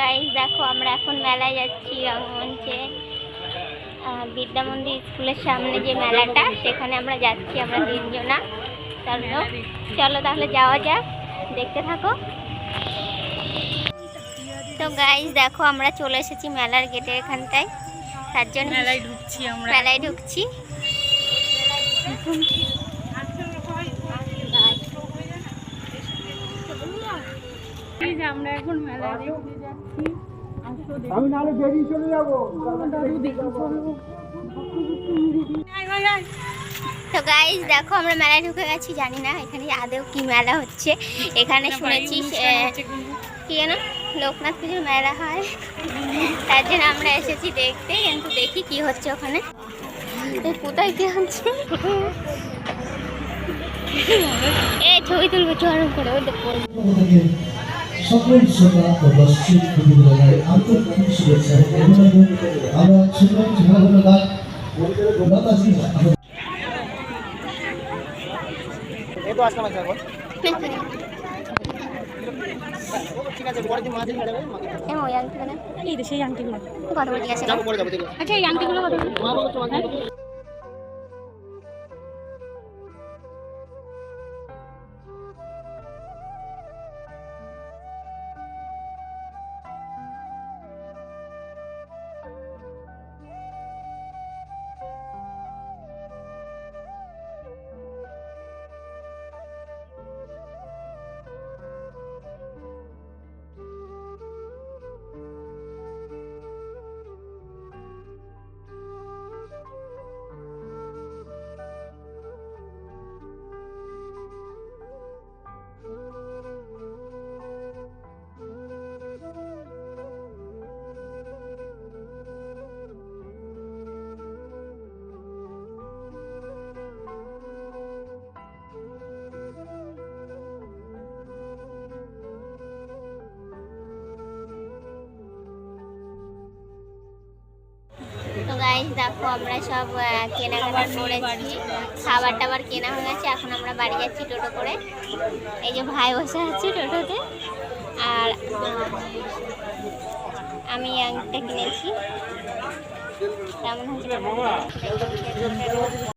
Guys দেখো আমরা এখন মেলায় যাচ্ছি রঙ্গমঞ্চে বিদ্যা মন্দির স্কুলের সামনে যে মেলাটা সেখানে আমরা যাচ্ছি আমরা তিনজনা। চলো চলো তাহলে যাওয়া যাক দেখতে থাকো। তো গাইজ দেখো আমরা চলে এসেছি মেলার গেটের এখানটায়। তার জন্য মেলায় ঢুকছি আমরা মেলায় ঢুকছি এই যে আমরা এখন মেলায় দেখতে যাচ্ছি। আমি নাহলে বেরিয়ে চলে যাব। দাদু দেখি চলো আয়, আয়, আয়। তো গাইস দেখো আমরা মেলায় ঢুকে গেছি জানি না এখানে আদৌ কি মেলা হচ্ছে। এখানে শুনেছি আহ, কি যেন? লোকনাথ পুজোর মেলা হয়। তার জন্য আমরা এসেছি দেখতে কিন্তু দেখি কি হচ্ছে ওখানে। এই কোথায় কি হচ্ছে? এ ছবি তুলবো চরম করে ওই দেখো। সকল শ্রোতা ও দর্শক প্রতিযোগিতায় আন্তরিক শুভেচ্ছা অভিনন্দন। আমরা শুনলাম ভালো গান। লতাজি আমাদের এই তো আসলাম এখন? ঠিক আছে পরের গাইস দেখো আমরা সব কেনাকাটা করেছি। খাবার টাবার কেনা হয়ে গেছে, এখন আমরা বাড়ি যাচ্ছি টোটো করে। এই যে ভাই বসে আছি টোটোতে। আর আমি কিনেছি। কেমন হয়েছে?